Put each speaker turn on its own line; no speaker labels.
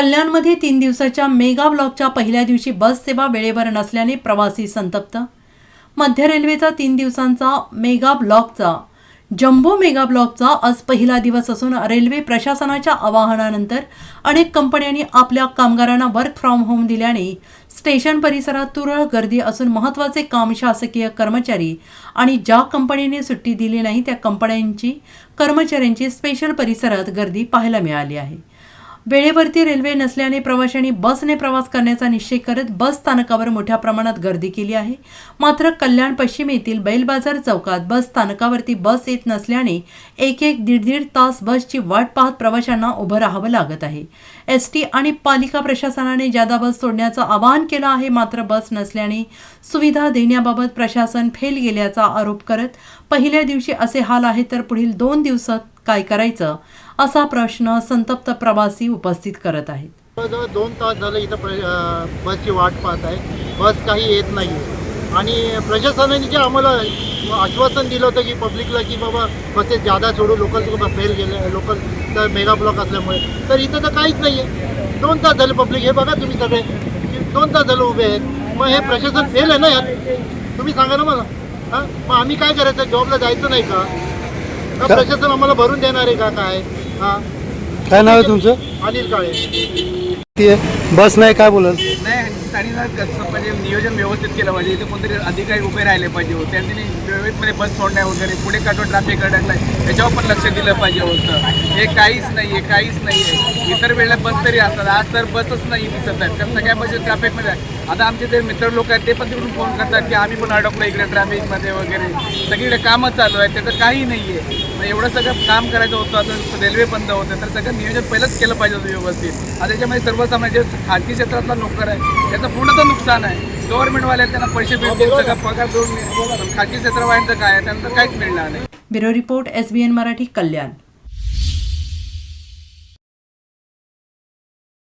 कल्याणमध्ये तीन दिवसाच्या मेगा ब्लॉकच्या पहिल्या दिवशी बस सेवा वेळेवर नसल्याने प्रवासी संतप्त. मध्य रेल्वेचा तीन दिवसांचा मेगा ब्लॉकचा जम्बो मेगा ब्लॉकचा आज पहिला दिवस असून रेल्वे प्रशासनाच्या आवाहनानंतर अनेक कंपन्यांनी आपल्या कामगारांना वर्क फ्रॉम होम दिल्याने स्टेशन परिसरात तुरळक गर्दी असून महत्त्वाचे काम शासकीय कर्मचारी आणि ज्या कंपनीने सुट्टी दिली नाही त्या कंपन्यांची कर्मचाऱ्यांची स्पेशल परिसरात गर्दी पाहायला मिळाली आहे. वेळेवरती रेल्वे नसल्याने प्रवाशांनी बसने प्रवास करण्याचा निश्चय करत बस स्थानकावर मोठ्या प्रमाणात गर्दी केली आहे. मात्र कल्याण पश्चिम येथील बैलबाजार चौकात बस स्थानकावरती बस येत नसल्याने एक एक दीड दीड तास बसची वाट पाहत प्रवाशांना उभं राहावं लागत आहे. एस टी आणि पालिका प्रशासनाने जादा बस सोडण्याचं आवाहन केलं आहे मात्र बस नसल्याने सुविधा देण्याबाबत प्रशासन फेल गेल्याचा आरोप करत पहिल्या दिवशी असे हाल आहे तर पुढील दोन दिवसात काय करायचं असा प्रश्न संतप्त प्रवासी उपस्थित करत आहेत.
जवळजवळ दोन तास झालं इथं प्र बसची वाट पाहत आहे. बस काही येत नाही आहे आणि प्रशासनाने जे आम्हाला आश्वासन दिलं होतं की पब्लिकला की बाबा बसेस जादा सोडू लोकल फेल गेले लोकल तर मेगा ब्लॉक असल्यामुळे. तर इथं तर काहीच नाही आहे दोन तास झाले पब्लिक हे बघा तुम्ही सगळे. दोन तास झालं उभे आहेत. मग हे प्रशासन फेल आहे ना यार तुम्ही सांगा ना मला. हां? मग आम्ही काय करायचं? जॉबला जायचं नाही का? प्रशासन आम्हाला भरून देणार आहे का काय? हां.
काय नाव आहे तुमचं?
अनिल काळे.
ती बस नाही काय बोलाल
नाही कसं म्हणजे नियोजन व्यवस्थित केलं पाहिजे. इथे कोणतरी अधिकारी उभे राहिले पाहिजे होते. आणि त्यांनी व्यवस्थितमध्ये बस सोडण्या वगैरे. पुढे काढून ट्रॅफिक अडकलाय याच्यावर पण लक्ष दिलं पाहिजे होतं. हे काहीच नाही आहे काहीच नाही. आहे इतर वेळेला बस तरी असतात. आज तर बसच नाही दिसत आहेत. कारण सगळ्या बसेस ट्रॅफिकमध्ये आहे आता आमचे जे मित्र लोक आहेत ते पण तिकडून फोन करतात की आम्ही पण अडकलो इकडे ट्रॅफिकमध्ये वगैरे. सगळीकडे कामं चालू आहे त्याचं काही नाही आहे मग एवढं सगळं काम करायचं होतं आता रेल्वे बंद होतं तर सगळं नियोजन पहिलंच केलं पाहिजे होतं व्यवस्थित. आता त्याच्यामध्ये सर्वसामान्य जे खाजगी क्षेत्रातला नोकर आहे त्याचं पूर्णतः नुकसान आहे. गव्हर्नमेंटवाले त्यांना पैसे मिळतील सगळं पगार देऊन खाजगी क्षेत्रवाल्यांचं काय आहे त्यांना काहीच मिळणार नाही.
Bureau report S Marathi Kalyan.